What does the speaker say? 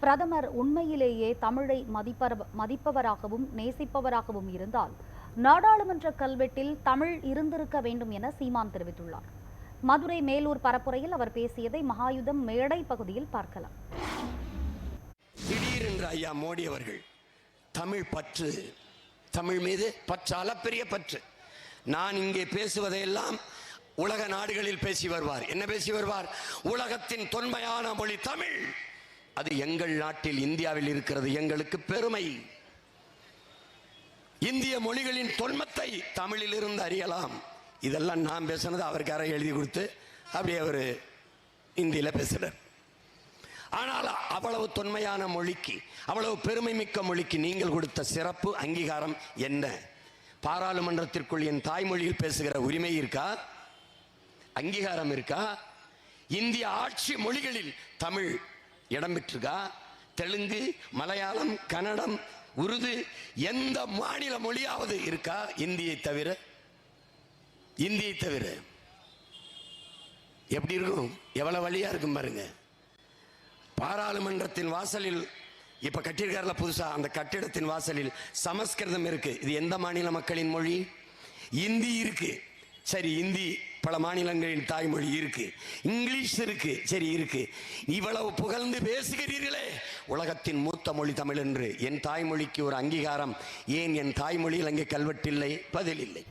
பிரதமர் உண்மையிலேயே தமிழை மதிப்பர மதிப்பவராகவும் நேசிப்பவராகவும் இருந்தால் நாடாளுமன்ற கல்வெட்டில் தமிழ் இருந்திருக்க வேண்டும் என சீமான் தெரிவித்துள்ளார். மதுரை மேலூர் பரப்புரையில் அவர் பேசியதை மகாயுதம் மேடை பகுதியில் பார்க்கலாம். திடீரென்று ஐயா மோடி அவர்கள் தமிழ் பற்று தமிழ் மீது பற்று அளப்பெரிய பற்று. நான் இங்கே பேசுவதையெல்லாம் உலக நாடுகளில் பேசி வருவார். என்ன பேசி வருவார்? உலகத்தின் தொன்மையான மொழி தமிழ். அது எங்கள் நாட்டில் இந்தியாவில் இருக்கிறது. எங்களுக்கு பெருமை. இந்திய மொழிகளின் தொன்மத்தை தமிழில் இருந்து அறியலாம். இதெல்லாம் நான் பேசுனது அவருக்கு எழுதி கொடுத்து அப்படியே அவர் இந்தியில பேசுகிறார் ஆனால் அவ்வளவு தொன்மையான மொழிக்கு அவ்வளவு பெருமை மிக்க மொழிக்கு நீங்கள் கொடுத்த சிறப்பு அங்கீகாரம் என்ன? பாராளுமன்றத்திற்குள் என் தாய்மொழியில் பேசுகிற உரிமை இருக்கா? அங்கீகாரம் இருக்கா? இந்திய ஆட்சி மொழிகளில் தமிழ் இடம் பெற்றிருக்கா? தெலுங்கு மலையாளம் கன்னடம் உருது எந்த மாநில மொழியாவது இருக்கா? இந்தியை தவிர? இந்தியை தவிர. எப்படி இருக்கும்? எவ்வளவு வழியா இருக்கும் பாருங்க. பாராளுமன்றத்தின் வாசலில் இப்ப கட்டியிருக்காருல புதுசா அந்த கட்டிடத்தின் வாசலில் சமஸ்கிருதம் இருக்கு. இது எந்த மாநில மக்களின் மொழி? இந்தி இருக்கு. சரி இந்தி பல மாநிலங்களின் தாய்மொழி இருக்கு. இங்கிலீஷ் இருக்கு. சரி இருக்கு. இவ்வளவு புகழ்ந்து பேசுகிறீர்களே. உலகத்தின் மூத்த மொழி தமிழ் என்று என் தாய்மொழிக்கு ஒரு அங்கீகாரம். ஏன் என் தாய்மொழியில் அங்கே கல்வெட்டில்லை பதில் இல்லை.